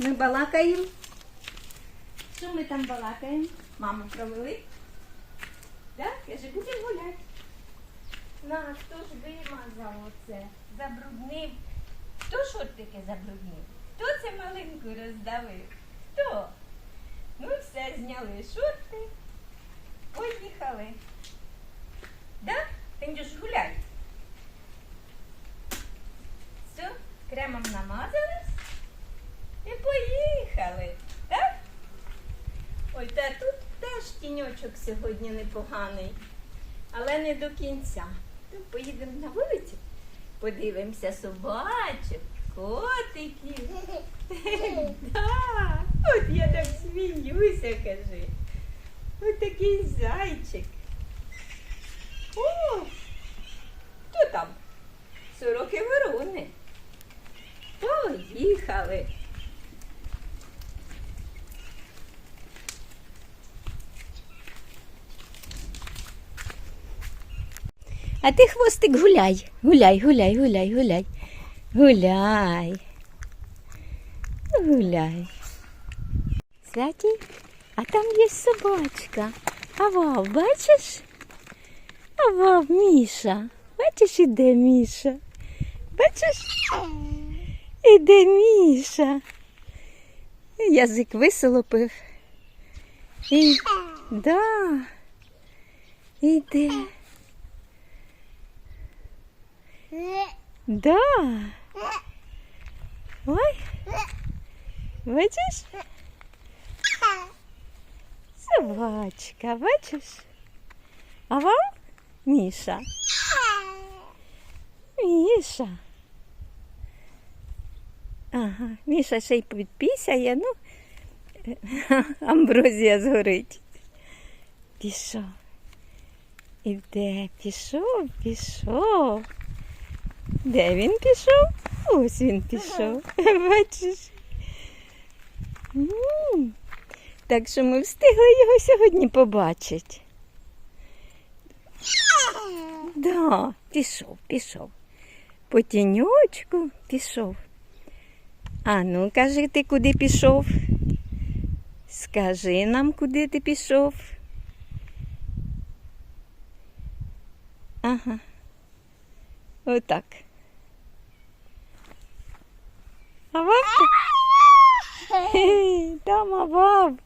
Ми балакаємо. Що ми там балакаємо? Маму провели? Так? Каже, будемо гуляти. На, хто ж вимазав оце? Забруднив. Хто шортики забруднив? Хто це малинку роздавив? Хто? Ну все, зняли шорти. Поїхали. Да? Ти ж гуляй. Все, кремом намазались і поїхали. Так? Ой, та тут теж тіньочок сьогодні непоганий, але не до кінця. То поїдемо на вулицю, подивимося собачок, котиків. От я так сміюся, кажи. Ось такий зайчик. О, хто там? Сороки ворони. Поїхали. А ти хвостик гуляй, гуляй, гуляй, гуляй, гуляй. Гуляй. Гуляй. Святій, а там є собачка. Авав, бачиш? Авав, Міша. Бачиш, іде Міша. Бачиш? Іде Міша. Язик висолопив. І... Да. Іде. Да. Ой. Бачиш? Собачка, бачиш? А вам? Міша. Міша. Ага, Міша ще й підпісяє, ну, амброзія згорить. Пішов. Іде, пішов, пішов. Де він пішов? Ось він пішов. Бачиш? М. Так що ми встигли його сьогодні побачити. Да, пішов, пішов. По тіньочку пішов. А ну, кажи, ти куди пішов? Скажи нам, куди ти пішов. Ага. Отак. А? Там авав.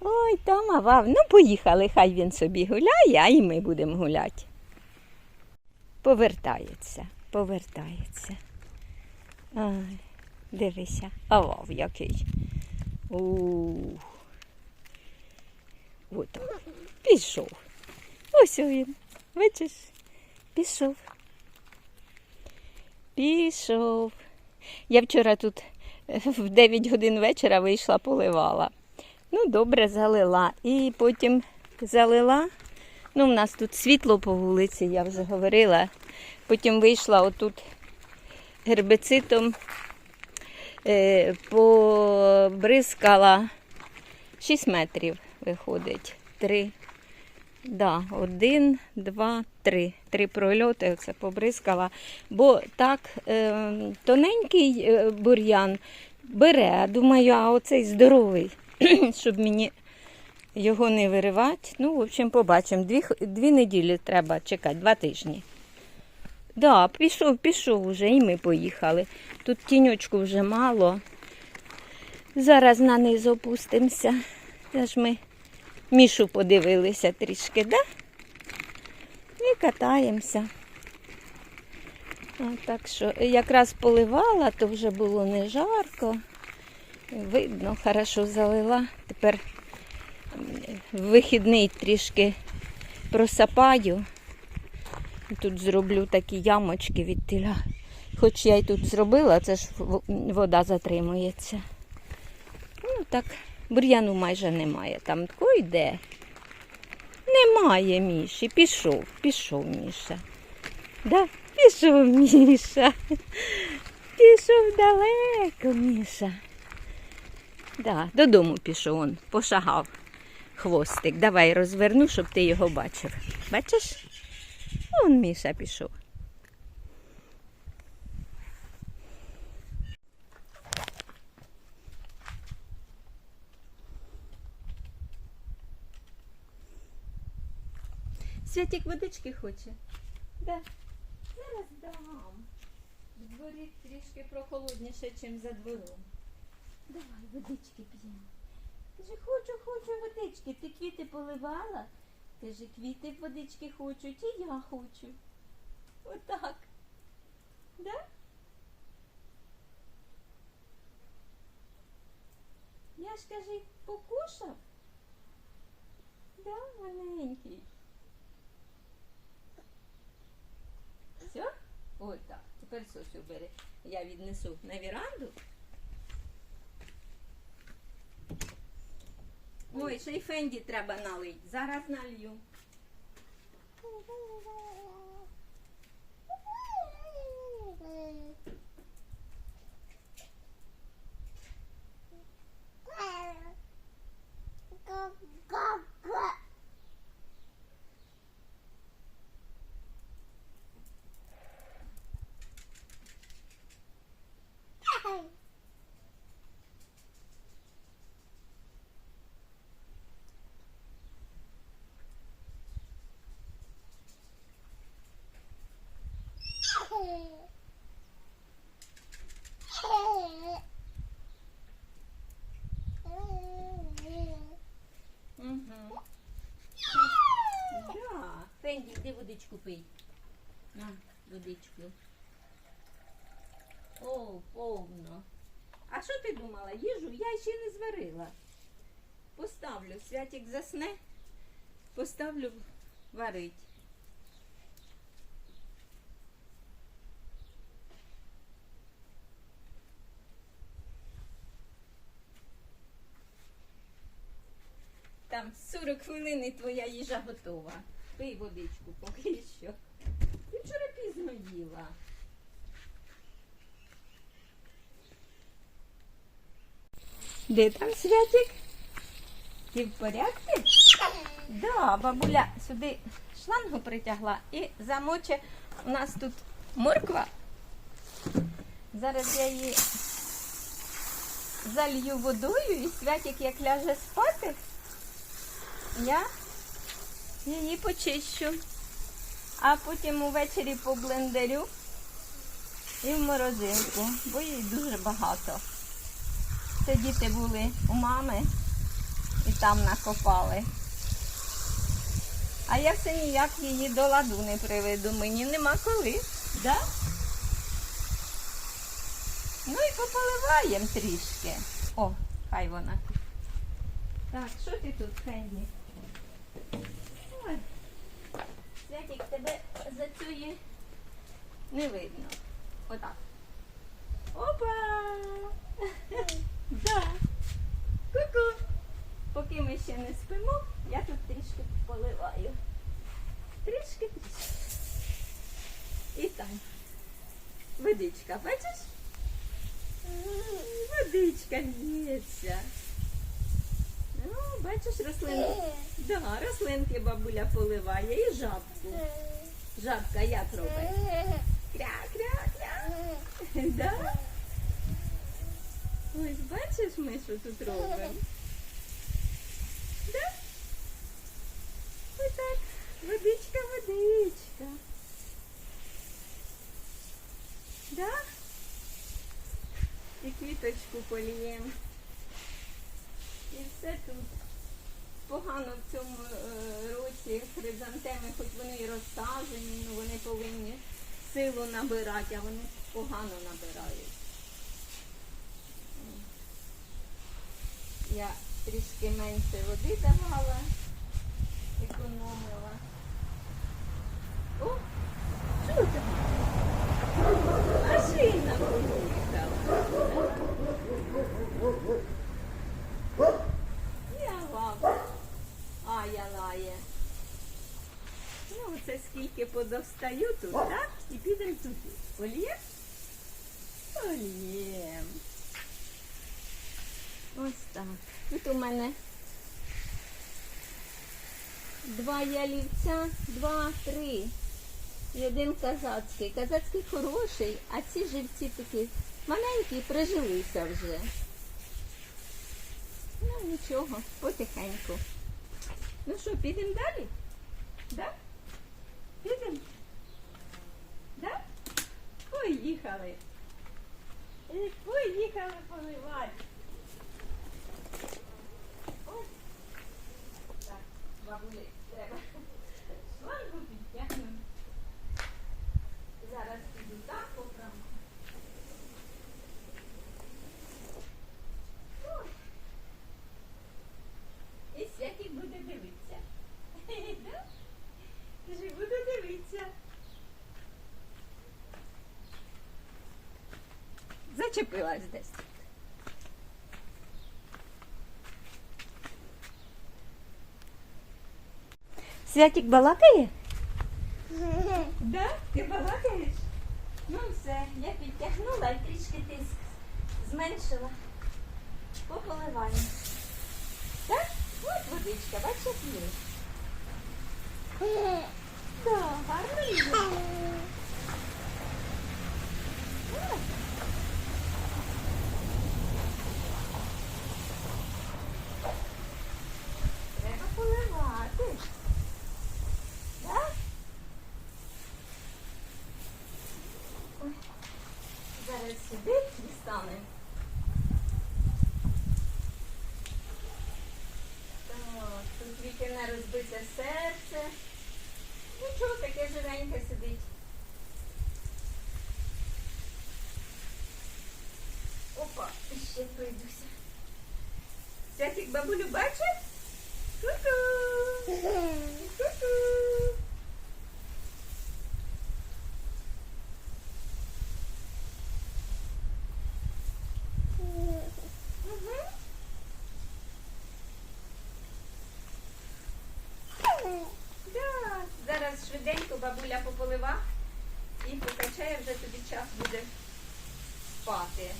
Ой, там авав. Ну, поїхали, хай він собі гуляє, а і ми будемо гуляти. Повертається, повертається. Ай, дивися, авав який. Ух. Отак. Пішов. Ось він. Бачиш? Пішов. Пішов. Я вчора тут е, в 9 годин вечора вийшла, поливала. Ну, добре, залила. І потім залила. Ну, в нас тут світло по вулиці, я вже говорила. Потім вийшла отут гербицидом, е, побризкала 6 метрів виходить. Три. Да, один, два, три. Три прольоти оце побризкала. Бо так е, тоненький е, бур'ян бере, думаю, а оцей здоровий, щоб мені його не виривати. Ну, в общем, побачимо. Дві, дві неділі треба чекати, два тижні. Да, пішов, пішов уже, і ми поїхали. Тут тіньочку вже мало. Зараз на низ опустимося. Це ж ми Мішу подивилися трішки, да? І катаємося. Так що якраз поливала, то вже було не жарко. Видно, хорошо залила. Тепер вихідний трішки просапаю. Тут зроблю такі ямочки від тіля. Хоч я й тут зробила, це ж вода затримується. Ну так, бур'яну майже немає. Там тако йде. Немає Міші. Пішов, пішов Міша. Да? Пішов Міша. Пішов далеко, Міша. Да, додому пішов он, пошагав хвостик. Давай розверну, щоб ти його бачив. Бачиш? Он Міша пішов. Святик водички хоче? Да. Зараз дам. В дворі трішки прохолодніше, ніж за двором. Давай, водички п'ємо. Каже, хочу, хочу водички. Ти квіти поливала? Каже, квіти водички хочуть, і я хочу. Отак. Да? Я ж каже, покушав. Да, маленький. Все? Ось Тепер сосю бери. Я віднесу на віранду. Ой, ще й фенді треба налить. Зараз налью. Угу. Да. Фенді, йди водичку пий. На, водичку. О, повно. А що ти думала? Їжу я ще не зварила. Поставлю, святик засне, поставлю варить. Там 40 хвилин і твоя їжа готова. Пий водичку поки що. Ти вчора пізно їла. Де там святик? Ти в порядку? Да, бабуля сюди шлангу притягла і замоче. У нас тут морква. Зараз я її залью водою і святик як ляже спати, я її почищу. А потім увечері поблендерю і в морозилку, бо їй дуже багато. Це діти були у мами і там накопали. А я все ніяк її до ладу не приведу. Мені нема коли. Да? Ну і пополиваємо трішки. О, хай вона. Так, що ти тут, Хенді? Ой, Святик, тебе за цієї не видно. Отак. Опа! Да. Ку-ку. Поки ми ще не спимо, я тут трішки поливаю. Трішки, трішки. І там. Водичка, бачиш? Водичка лється. Ну, бачиш, рослинки. Да, рослинки бабуля поливає і жабку. Жабка як робить? Кря-кря-кря. Да? Ось бачиш ми, що тут робимо? Да? Ось так. Водичка, водичка. Да? І квіточку поліємо. І все тут. Погано в цьому е, році хризантеми, хоч вони і розсаджені, ну вони повинні силу набирати, а вони погано набирають. Я трішки менше води давала, економила. О, що це? Машина поїхала. Я лава. А, я лає. Ну, це скільки подостаю тут, так? І підемо туди. Олєм? Олєм. Ось так. Тут у мене два ялівця, два, три. І один казацький. Казацький хороший, а ці живці такі маленькі, прижилися вже. Ну нічого, потихеньку. Ну що, підемо далі? Да? Підемо? Да? Поїхали. Е, Поїхали поливати. Ой. Так, бабулі, треба. Шлангу підтягнемо. Зараз піду так поправку. Ой. І святік буде дивитися. Да? Кажи, буду дивитися. Зачепилась десь. Святік балакає? Да? Ти балакаєш? Ну все, я підтягнула і трішки тиск зменшила. По поливанню. Так? От водичка, бачиш, як є. Так, гарно їде. Так. Треба поливати. Так? Ой. Зараз сюди дістанемо. Так, тут вікіне розбите серце. Нічого таке живеньке сидить. Опа, ще пройдуся. Святик бабулю бачить? Ку-ку! Ку-ку! Зараз швиденько бабуля пополива і покачає, вже тобі час буде спати.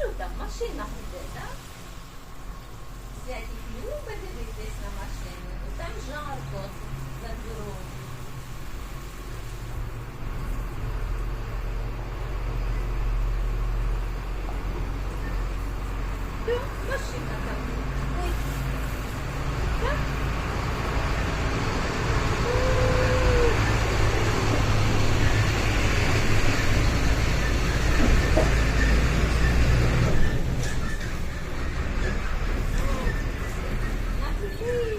Що там, машина буде, так? Святік любить дивитись на машину. Ну, Там жарко за дорогою. Да, машина там. Ой. Да? Напиши.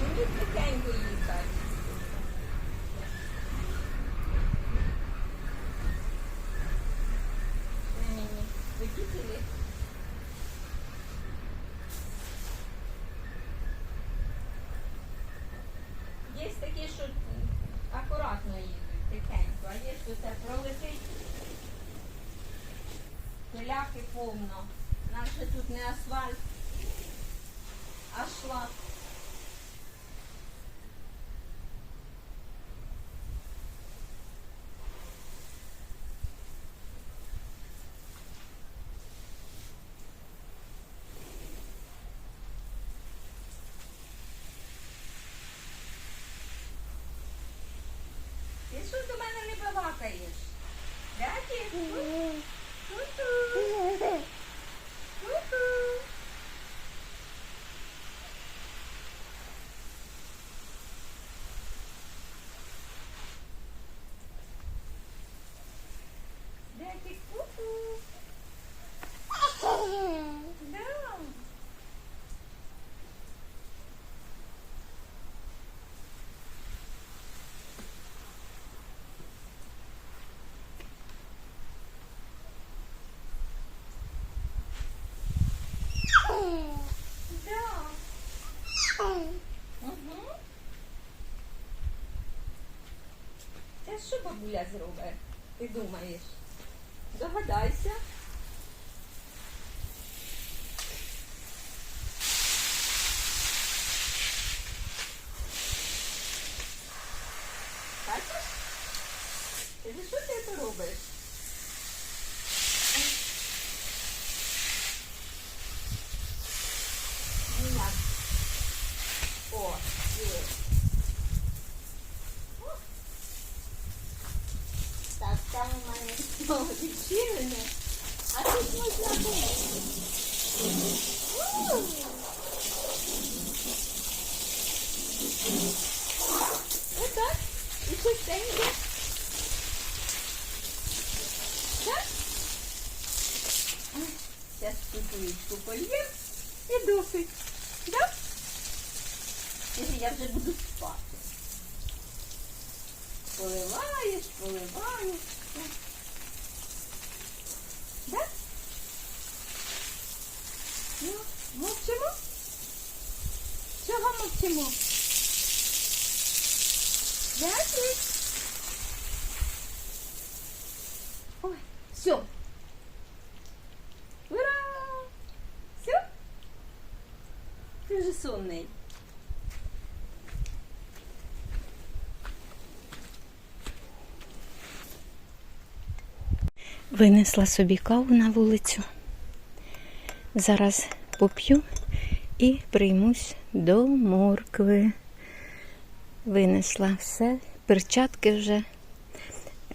Мені тихенько їхати. Ні, водителі. Є такі, що м, акуратно їдуть, тихенько, а є, що це пролетить. Пиляки повно. Нам же тут не асфальт, а шлак. Ти що до мене не балакаєш? Дяки? Ку-ку. Ку-ку. Дяки, ку-ку. Да. Да. Угу. Це що бабуля зробить? Ти думаєш? Догадайся. Бачиш? Ти за що ти це робиш? Ніяк. О, є. О. Так, там у мене і досить. Да? Я вже буду спати. Поливаєш, поливаєш. Да? Ну, мовчимо? Чого мовчимо? Дякую. Ой, все. Ура! Все? Ти вже сонний. Винесла собі каву на вулицю. Зараз поп'ю і приймусь до моркви. Винесла все, перчатки вже,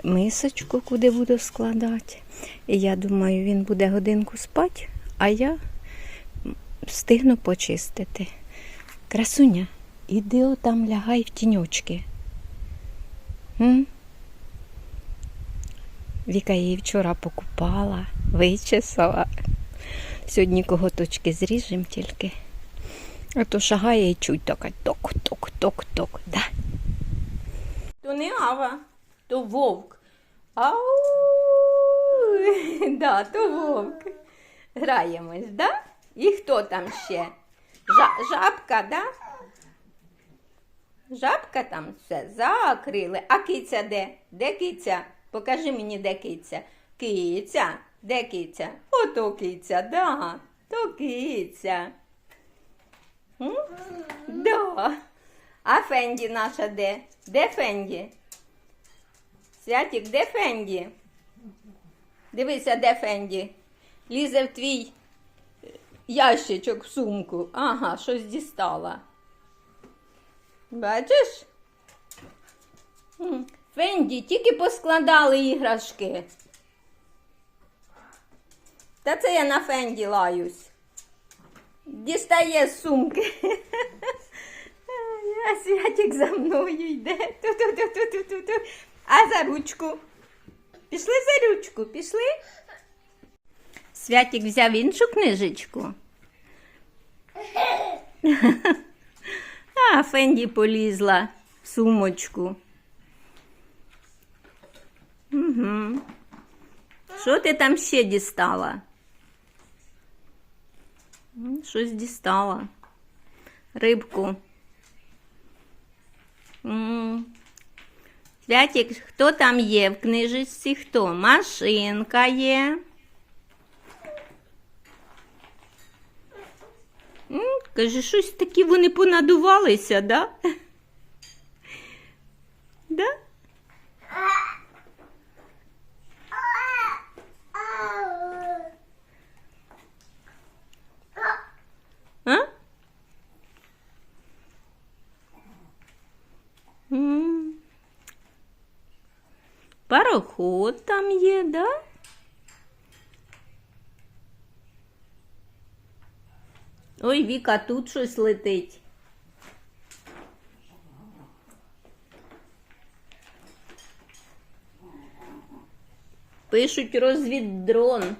мисочку, куди буду складати. Я думаю, він буде годинку спати, а я встигну почистити. Красуня, іди отам лягай в тіньочки. М? Віка її вчора покупала, вичесала. Сьогодні коготочки зріжемо тільки. А то шагає і чуть така ток-ток-ток-ток. Да. То не ава, то вовк. Ау! Да, то вовк. Граємось, да? І хто там ще? Жа- жабка, да? Жабка там все закрили. А киця де? Де киця? Покажи мені, де киця. Киця. Де киця? Ото киця, да. То киця. Да. А Фенді наша де? Де Фенді? Святік, де Фенді? Дивися, де Фенді. Лізе в твій ящичок в сумку. Ага, щось дістала. Бачиш? Фенді, тільки поскладали іграшки. Та це я на Фенді лаюсь. Дістає з сумки. А святик за мною йде. Ту-ту-ту-ту-ту-ту. А за ручку. Пішли за ручку, пішли. Святик взяв іншу книжечку. А, Фенді полізла в сумочку. Угу. Що ти там ще дістала? Щось дістала. Рибку. Святик, хто там є в книжечці? Хто? Машинка є. Каже, щось такі вони понадувалися, да? Да? Пароход там є, да? Ой, Віка, тут щось летить. Пишуть розвіддрон.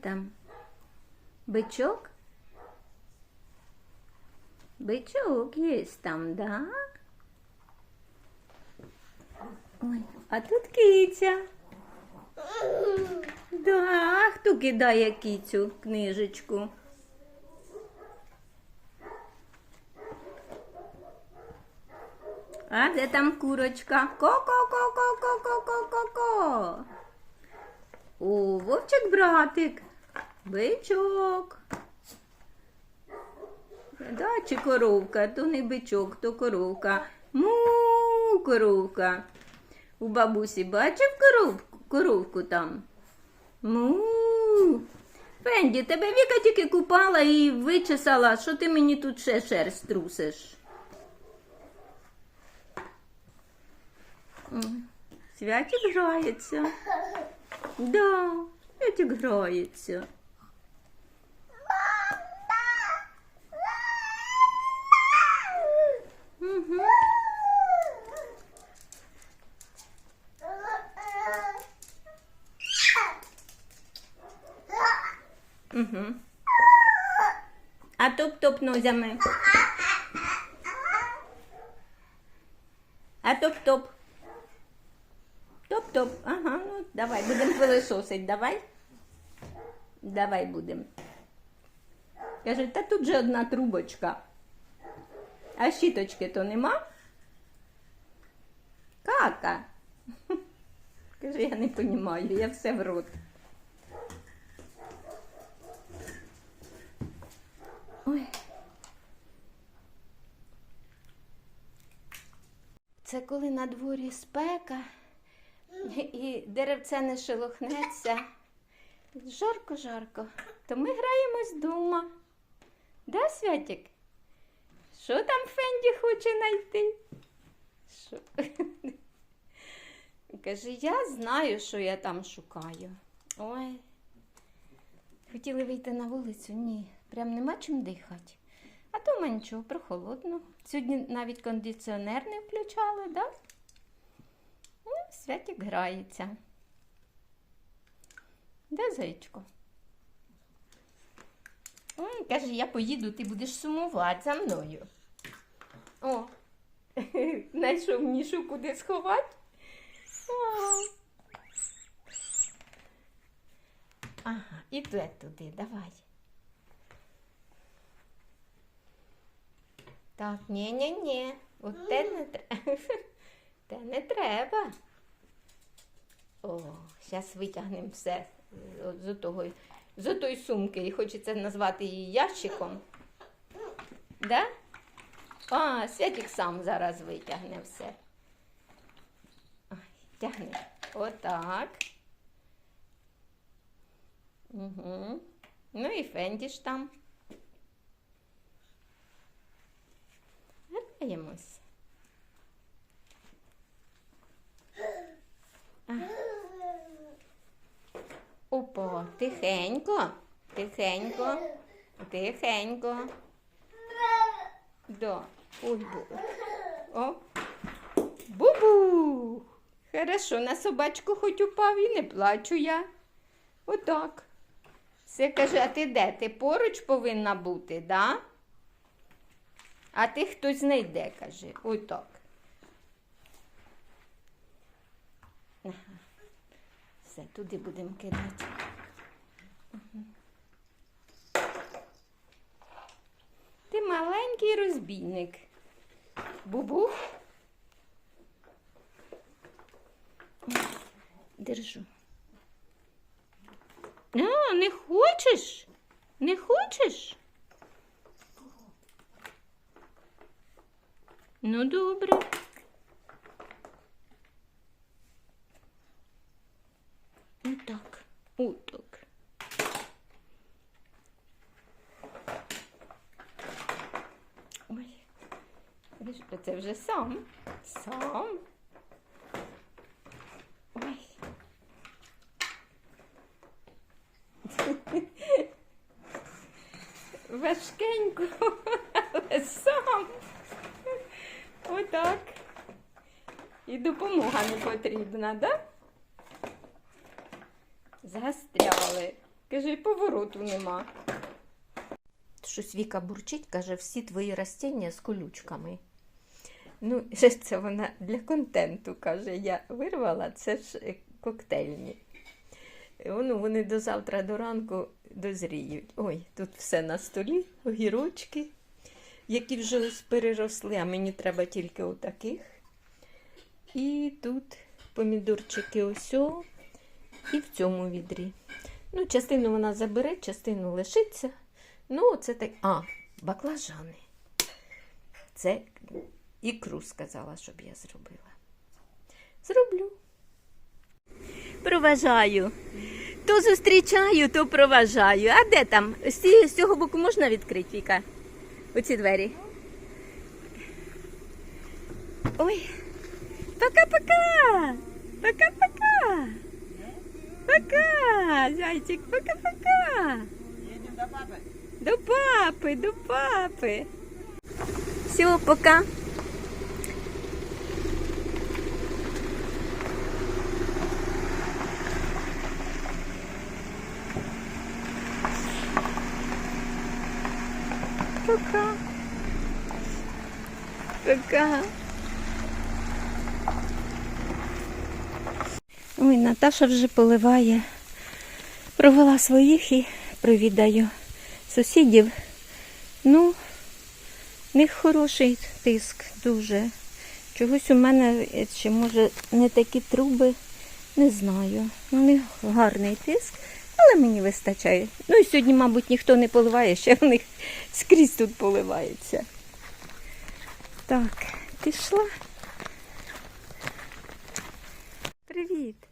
там? Бичок? Бичок есть там, да? Ой, а тут киця. Да, хто кидає кицю книжечку? А де там курочка? Ко-ко-ко-ко-ко-ко-ко-ко-ко. О, вовчик братик. Бичок. Да, чи коровка, то не бичок, то коровка. Му, коровка. У бабусі бачив коровку, коровку там? Му. Фенді, тебе Віка тільки купала і вичесала, що ти мені тут ще шерсть трусиш? Святик грається. Да, Святик грається. Угу. Угу. А топ-топ нозями. А топ-топ. Топ-топ. Ага, ну давай, будемо пилисосить, давай. Давай будемо. Каже, та тут же одна трубочка. А щіточки то нема? Кака. Каже, я не розумію, я все в рот. Ой. Це коли на дворі спека і деревце не шелохнеться. Жарко-жарко. То ми граємось вдома. Да, Святик? Що там Фенді хоче знайти? Що? Каже, я знаю, що я там шукаю. Ой. Хотіли вийти на вулицю? Ні. Прям нема чим дихати. А дома нічого, прохолодно. Сьогодні навіть кондиціонер не включали, да? Ну, Святик грається. Де зайчко? Ой, каже, я поїду, ти будеш сумувати за мною. О, знайшов нішу куди сховати. О. Ага, і туди туди, давай. Так, ні-ні-ні, от те не треба. Те не треба. О, зараз витягнемо все з того, з отої сумки. І хочеться назвати її ящиком. Да? А, Святик сам зараз витягне все. Ой, тягни. Отак. Угу. Ну і Фенді ж там. Граємось. Опа, тихенько, тихенько, тихенько. Да. Ой. О. Бу-бу. Хорошо, на собачку хоч упав і не плачу я. Отак. Все каже, а ти де? Ти поруч повинна бути, да? А ти хтось знайде, каже. Отак. Ага. Все, туди будемо кидати. Ти маленький розбійник. Бубух. Держу. А, не хочеш? Не хочеш? Ну, добре. Отак. Отак. Ой. Це вже сам. Сам. Ой. Важкенько, але сам. Отак. І допомога не потрібна, да? Застряли. Каже, повороту нема. Щось Віка бурчить, каже, всі твої растіння з колючками. Ну, це вона для контенту каже, я вирвала, це ж е, коктейльні. Ну, вони до завтра до ранку дозріють. Ой, тут все на столі, огірочки, які вже переросли, а мені треба тільки отаких. І тут помідорчики ось і в цьому відрі. Ну, частину вона забере, частину лишиться. Ну, це так. А, баклажани. Це ікру сказала, щоб я зробила. Зроблю. Проважаю. То зустрічаю, то проважаю. А де там? З, цього боку можна відкрити, Віка? Оці двері. Ой. Пока-пока. Пока-пока. Пока, зайчик, пока-пока. До папи, до папи. Все, пока. Пока. Пока. Наташа вже поливає. Провела своїх і провідаю сусідів. Ну, в них хороший тиск дуже. Чогось у мене, е, чи може не такі труби, не знаю. Ну, У них гарний тиск, але мені вистачає. Ну і сьогодні, мабуть, ніхто не поливає, ще в них скрізь тут поливається. Так, пішла. Привіт.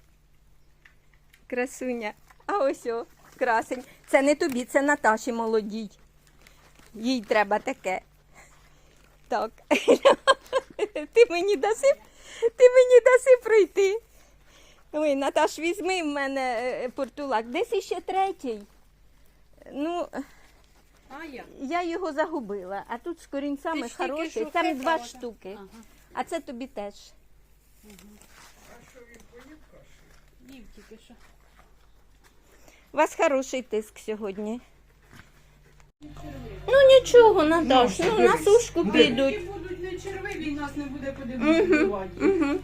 Красуня. А ось о, красень. Це не тобі, це Наташі молодій. Їй треба таке. Так. Ти мені даси, ти мені даси пройти. Ой, Наташ, візьми в мене е, портулак. Десь іще третій. Ну, А я. я його загубила, а тут з корінцями хороший. Там два штуки. Ага. А це тобі теж. А що Їв тільки що. У вас хороший тиск сьогодні. Ну нічого, Наташ, ну, на сушку підуть. Будуть не червиві, нас не буде куди вбивати. Угу.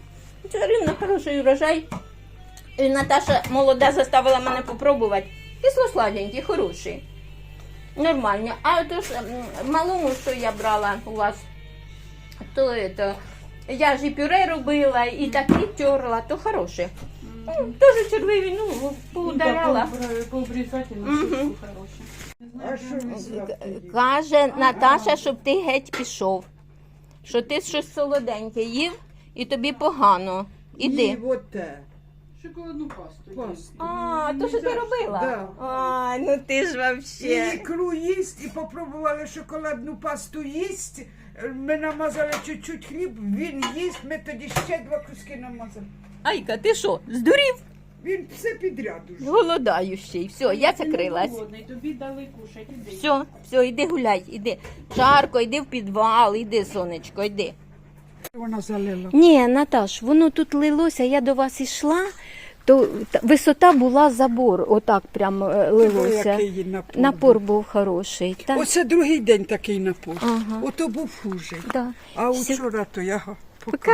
Це рівно хороший урожай. І Наташа молода заставила мене попробувати. Кисло сладенький, хороший. Нормально. А то ж малому, що я брала у вас, то это, я ж і пюре робила, і такі терла, то хороше. Теж червиві, ну, поудаляла. Пообрізати на Мгм. сушку. А що ви сладкі? Каже Наташа, щоб ти геть пішов. Що ти щось солоденьке їв і тобі погано. Іди. От те. Шоколадну пасту. Пасту. А, то що ти робила? Да. А, ну ти ж І вообще. ікру їсть, і попробували шоколадну пасту їсть. Ми намазали чуть-чуть хліб, він їсть, ми тоді ще два куски намазали. Айка, ти що, здурів? Він все підряд уже. Голодаю ще й. Все, я закрилась. Голодний, тобі дали кушать, іди. Все, все, йди гуляй, іди. Жарко, йди в підвал, іди, сонечко, йди. Вона залила. Ні, Наташ, воно тут лилося, я до вас йшла, то та- висота була забор, отак прям е, лилося. Який напор. Напор був хороший. Та? Оце другий день такий напор. Ага. Ото був хуже. Да. А Всю- вчора то я га- Пока.